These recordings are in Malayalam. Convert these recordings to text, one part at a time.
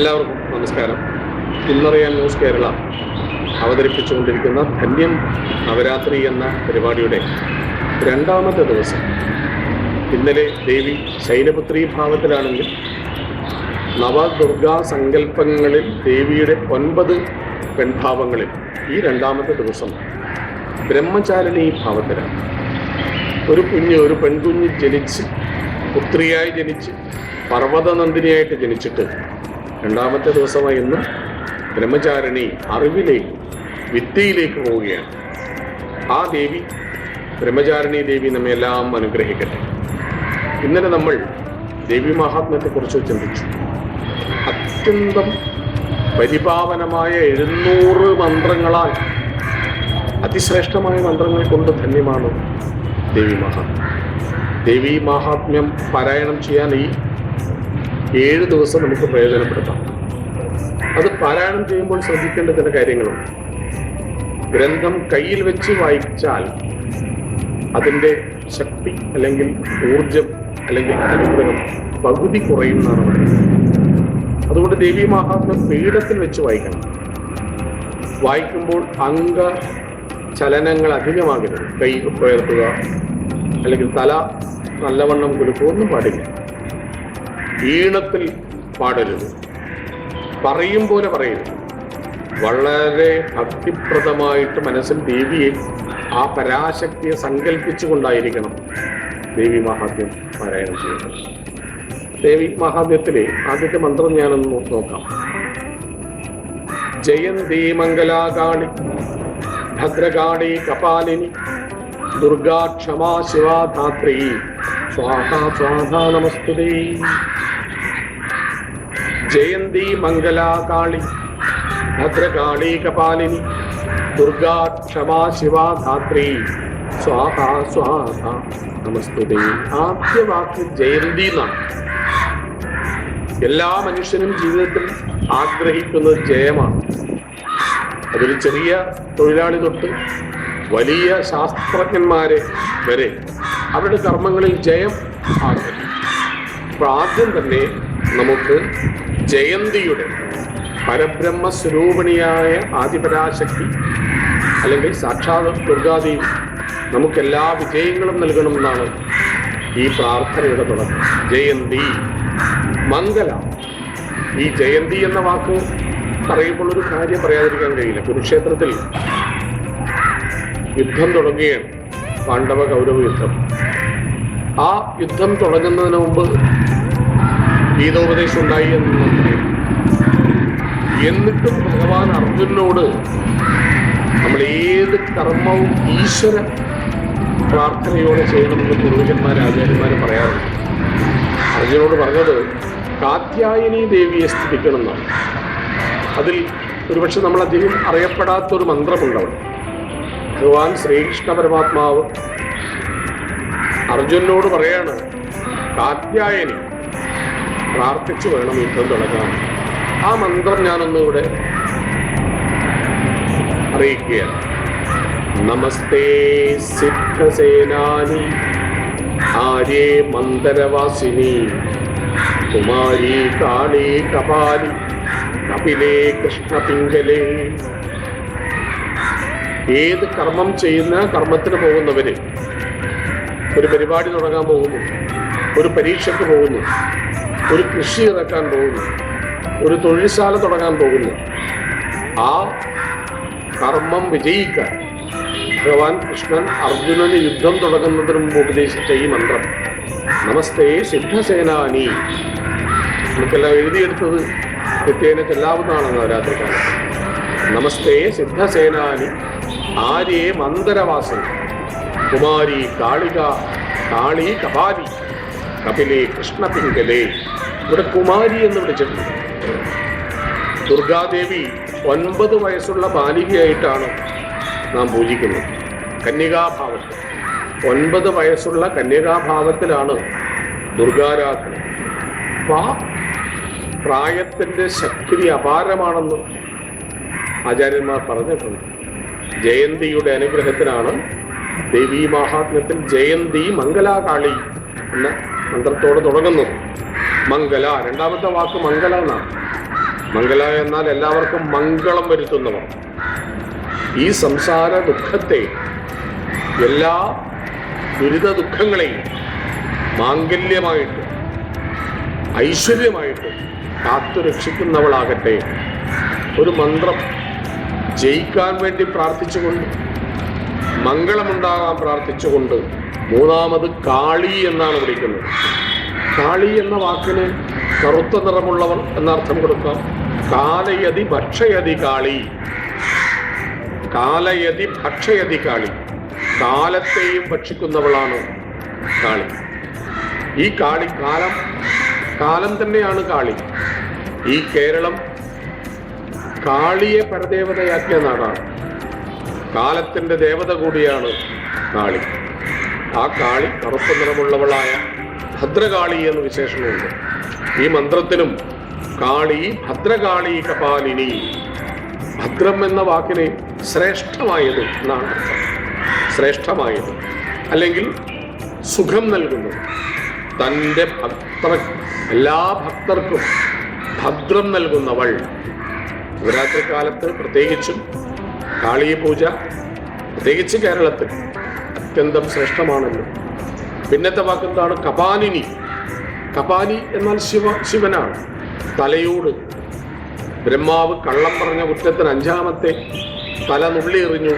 എല്ലാവർക്കും നമസ്കാരം. ഇന്നറിയാൻ ന്യൂസ് കേരള അവതരിപ്പിച്ചുകൊണ്ടിരിക്കുന്ന ധന്യം നവരാത്രി എന്ന പരിപാടിയുടെ രണ്ടാമത്തെ ദിവസം. ഇന്നലെ ദേവി ശൈലപുത്രി ഭാവത്തിലാണെങ്കിൽ നവദുർഗാ സങ്കല്പങ്ങളിൽ ദേവിയുടെ ഒൻപത് പെൺഭാവങ്ങളിൽ ഈ രണ്ടാമത്തെ ദിവസം ബ്രഹ്മചാരിണി ഭാവത്തിലാണ്. ഒരു കുഞ്ഞ് ഒരു പെൺകുഞ്ഞ് ജനിച്ച് പുത്രിയായി ജനിച്ച് പർവതനന്ദിനിയായിട്ട് ജനിച്ചിട്ട് രണ്ടാമത്തെ ദിവസമായി ഇന്ന് ബ്രഹ്മചാരിണി അറിവിലേക്ക് വിദ്യയിലേക്ക് പോവുകയാണ്. ആ ദേവി ബ്രഹ്മചാരിണി ദേവി നമ്മെ എല്ലാം അനുഗ്രഹിക്കട്ടെ. ഇന്നലെ നമ്മൾ ദേവി മഹാത്മ്യത്തെക്കുറിച്ച് ചിന്തിച്ചു. അത്യന്തം പരിപാവനമായ എഴുന്നൂറ് മന്ത്രങ്ങളാൽ അതിശ്രേഷ്ഠമായ മന്ത്രങ്ങൾ കൊണ്ട് ധന്യമാണ് ദേവി മഹാത്മ്യം. ദേവി മഹാത്മ്യം പാരായണം ചെയ്യാൻ ഈ ഏഴ് ദിവസം നമുക്ക് പ്രയോജനപ്പെടുത്താം. അത് പാരായണം ചെയ്യുമ്പോൾ ശ്രദ്ധിക്കേണ്ട ചില കാര്യങ്ങളുണ്ട് ഗ്രന്ഥം കയ്യിൽ വെച്ച് വായിച്ചാൽ അതിന്റെ ശക്തി അല്ലെങ്കിൽ ഊർജം അല്ലെങ്കിൽ അനുഗ്രഹം പകുതി പറയുന്നത് അതുകൊണ്ട് ദേവി മഹാത്മ പീഠത്തിൽ വെച്ച് വായിക്കണം. വായിക്കുമ്പോൾ അംഗ ചലനങ്ങൾ അധികമാകരുത്. കൈ ഉയർത്തുക അല്ലെങ്കിൽ തല നല്ലവണ്ണം കുലുക്കുക ഒന്നും പാടില്ല. ഈണത്തിൽ പാടരുത്. പറയും പോലെ പറയരുത്. വളരെ ഭക്തിപ്രദമായിട്ട് മനസ്സിൽ ദേവിയെ ആ പരാശക്തിയെ സങ്കല്പിച്ചുകൊണ്ടായിരിക്കണം ദേവി മഹാത്മ്യം പാരായണം ചെയ്യുന്നത്. ദേവി മഹാത്മ്യത്തിലെ ആദ്യത്തെ മന്ത്രം ഞാനൊന്ന് നോക്കാം. ജയന്തി മംഗലാകാളി ഭദ്രകാളി കപാലിനി ദുർഗാക്ഷമാ ശിവാധാത്രി ശിവാ സ്വാഹാ സ്വാഹ സ്വാഹ നമസ്തുതേ. ജയന്തി മംഗലാകാളി ഭദ്രകാളി കപാലിനി ദുർഗാ ക്ഷമാ ശിവാ ധാത്രി. സ്വാഹ സ്വാഹ. നമസ്തുതേ. ആദ്യ വാക്ക് ജയന്തി എന്നാണ്. എല്ലാ മനുഷ്യനും ജീവിതത്തിൽ ആഗ്രഹിക്കുന്നത് ജയമാണ്. അതൊരു ചെറിയ തൊഴിലാളി തൊട്ട് വലിയ ശാസ്ത്രജ്ഞന്മാരെ വരെ അവരുടെ കർമ്മങ്ങളിൽ ജയം ആഗ്രഹിക്കും. അപ്പൊ ആദ്യം തന്നെ നമുക്ക് ജയന്തിയുടെ പരബ്രഹ്മ സ്വരൂപിണിയായ ആദിപരാശക്തി അല്ലെങ്കിൽ സാക്ഷാത് ദുർഗാദേവി നമുക്കെല്ലാ വിജയങ്ങളും നൽകണമെന്നാണ് ഈ പ്രാർത്ഥനയുടെ തുടക്കം. ജയന്തി. മംഗല. ഈ ജയന്തി എന്ന വാക്ക് പറയുമ്പോൾ ഒരു കാര്യം പറയാതിരിക്കാൻ കഴിയില്ല. കുരുക്ഷേത്രത്തിൽ യുദ്ധം തുടങ്ങുകയാണ്. പാണ്ഡവ കൗരവ യുദ്ധം. ആ യുദ്ധം തുടങ്ങുന്നതിന് മുമ്പ് ഗീതോപദേശം ഉണ്ടായി എന്ന് എന്നിട്ടും ഭഗവാൻ അർജുനോട് നമ്മൾ ഏത് കർമ്മവും ഈശ്വര പ്രാർത്ഥനയോടെ ചെയ്യണമെന്ന് പൂർവികന്മാർ ആചാര്യന്മാർ പറയാറുണ്ട്. അർജുനോട് പറഞ്ഞത് കാത്യായനി ദേവിയെ സ്ഥിതിക്കണം എന്നാണ്. അതിൽ ഒരുപക്ഷെ നമ്മൾ അധികം അറിയപ്പെടാത്ത ഒരു മന്ത്രമുണ്ട് അവിടെ ഭഗവാൻ ശ്രീകൃഷ്ണ പരമാത്മാവ് അർജുനോട് പറയാണ് കാത്യായനി പ്രാർത്ഥിച്ചു വേണം യുദ്ധം തുടങ്ങാൻ. ആ മന്ത്രം ഞാനൊന്നുകൂടെ അറിയിക്കുകയാണ്. നമസ്തേ സിദ്ധസേനാനി ആര്യേ മന്ദരവാസിനി കുമാരി കാളി കപാലി കപിലേ കൃഷ്ണപിംഗലേ ഏത് കർമ്മം ചെയ്യുന്ന കർമ്മത്തിന് പോകുന്നവര് ഒരു പരിപാടി തുടങ്ങാൻ പോകുന്നു ഒരു പരീക്ഷയ്ക്ക് പോകുന്നു ഒരു കൃഷി ഇറക്കാൻ പോകുന്നു. ഒരു തൊഴിൽശാല തുടങ്ങാൻ പോകുന്നു. ആ കർമ്മം വിജയിക്കാൻ ഭഗവാൻ കൃഷ്ണൻ അർജുനന് യുദ്ധം തുടങ്ങുന്നതിന് മുമ്പ് ഉപദേശിച്ച ഈ മന്ത്രം. നമസ്തേ സിദ്ധസേനാനി. നമുക്കെല്ലാം എഴുതിയെടുത്തത് നിത്യേന ചെല്ലാവുന്നതാണ് നവരാത്രിക്കാലം. നമസ്തേ സിദ്ധസേനാനി. ആര്യേ മന്ദരവാസി. കുമാരി കാളിക കാളി കപാലി. കപിലേ കൃഷ്ണപിങ്കലെ ഇവിടെ കുമാരി എന്ന് വിളിച്ചിട്ടുണ്ട്. ദുർഗാദേവി ഒൻപത് വയസ്സുള്ള ബാലികയായിട്ടാണ് നാം പൂജിക്കുന്നത്. കന്യകാഭാവത്തിൽ ഒൻപത് വയസ്സുള്ള കന്യകാഭാവത്തിലാണ് ദുർഗാരാധന. ആ പ്രായത്തിന്റെ ശക്തി അപാരമാണെന്ന് ആചാര്യന്മാർ പറഞ്ഞിട്ടുണ്ട്. ജയന്തിയുടെ അനുഗ്രഹത്തിനാണ് ദേവീ മഹാത്മ്യത്തിൽ ജയന്തി മംഗലാകാളി എന്ന മന്ത്രത്തോട് തുടങ്ങുന്നു. മംഗല രണ്ടാമത്തെ വാക്ക് മംഗല എന്നാണ്. മംഗല എന്നാൽ എല്ലാവർക്കും മംഗളം വരുത്തുന്നവർ. ഈ സംസാര ദുഃഖത്തെ എല്ലാ ദുരിത ദുഃഖങ്ങളെയും മാംഗല്യമായിട്ട് ഐശ്വര്യമായിട്ട് കാത്തുരക്ഷിക്കുന്നവളാകട്ടെ ഒരു മന്ത്രം ജയിക്കാൻ വേണ്ടി പ്രാർത്ഥിച്ചുകൊണ്ട് മംഗളമുണ്ടാകാൻ പ്രാർത്ഥിച്ചുകൊണ്ട് മൂന്നാമത് കാളി എന്നാണ് വിളിക്കുന്നത്. കാളി എന്ന വാക്കിന് കറുത്ത നിറമുള്ളവർ എന്നർത്ഥം കൊടുക്കാം. കാലയതി ഭക്ഷയതി കാളി. കാലയതി ഭക്ഷയതി കാളി. കാലത്തെയും ഭക്ഷിക്കുന്നവളാണ് കാളി. ഈ കാളി കാലം കാലം തന്നെയാണ് കാളി. ഈ കേരളം കാളിയെ പരദേവതയാക്കിയ നാടാണ്. കാലത്തിന്റെ ദേവത കൂടിയാണ് കാളി. ആ കാളി കറുപ്പ് നിറമുള്ളവളായ ഭദ്രകാളി എന്ന് വിശേഷണമുണ്ട് ഈ മന്ത്രത്തിലും കാളി ഭദ്രകാളി കപാലിനി ഭദ്രം എന്ന വാക്കിനെ ശ്രേഷ്ഠമായത് എന്നാണ് ശ്രേഷ്ഠമായത്. അല്ലെങ്കിൽ സുഖം നൽകുന്നത്. തന്റെ ഭക്തർ എല്ലാ ഭക്തർക്കും ഭദ്രം നൽകുന്നവൾ. നവരാത്രി കാലത്ത് പ്രത്യേകിച്ചും കാളി പൂജ. പ്രത്യേകിച്ച് കേരളത്തിൽ അത്യന്തം ശ്രേഷ്ഠമാണല്ലോ. പിന്നത്തെ വാക്കെന്താണ്? കപാലിനി. കപാലി എന്നാൽ ശിവ ശിവനാണ്. തലയോട്. ബ്രഹ്മാവ് കള്ളം പറഞ്ഞ കുറ്റത്തിന് അഞ്ചാമത്തെ തല നുള്ളിയെറിഞ്ഞു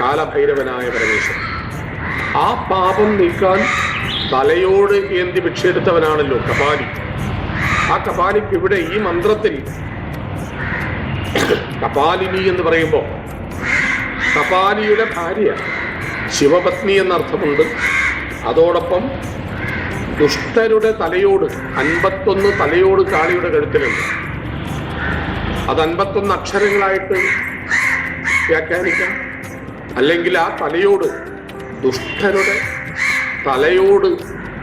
കാലഭൈരവനായ പരമേശ്വരൻ. ആ പാപം നീക്കാൻ തലയോട് ഏന്തി ഭിക്ഷയെടുത്തവനാണല്ലോ കപാലി. ആ കപാലിക്ക് ഇവിടെ ഈ മന്ത്രത്തിൽ കപാലിനി എന്ന് പറയുമ്പോൾ കപാലിയുടെ ഭാര്യ ശിവപത്നി എന്നർത്ഥമുണ്ട്. അതോടൊപ്പം ദുഷ്ടരുടെ തലയോട് അൻപത്തൊന്ന് തലയോട് കാളിയുടെ കഴുത്തിലുണ്ട്. അത് അൻപത്തൊന്ന് അക്ഷരങ്ങളായിട്ട് വ്യാഖ്യാനിക്കാം. അല്ലെങ്കിൽ ആ തലയോട് ദുഷ്ടരുടെ തലയോട്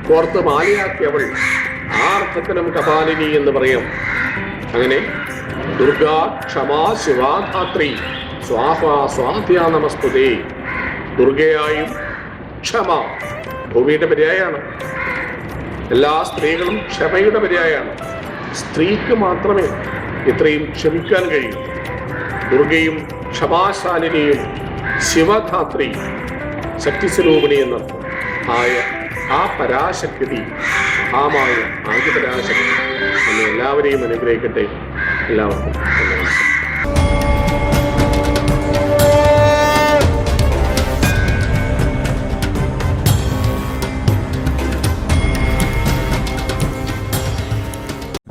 കോർത്ത് മാലയാക്കിയവൾ ആ അർത്ഥത്തിലും കപാലിനി എന്ന് പറയാം. അങ്ങനെ ദുർഗാ ക്ഷമാ ശിവാധാത്രി സ്വാഹ സ്വാധ്യാ നമസ്തുതേ ദുർഗയായും ക്ഷമ ഭൂമിയുടെ പര്യായാണ്. എല്ലാ സ്ത്രീകളും ക്ഷമയുടെ പര്യായാണ്. സ്ത്രീക്ക് മാത്രമേ ഇത്രയും ക്ഷമിക്കാൻ കഴിയൂ. ദുർഗയും ക്ഷമാശാലിനിയും ശിവധാത്രി ശക്തിസ്വരൂപിണി എന്നർത്ഥം. ആയ ആ പരാശക്തി മഹാമായ ആദിപരാശക്തി നമ്മെ എല്ലാവരെയും അനുഗ്രഹിക്കട്ടെ. എല്ലാവർക്കും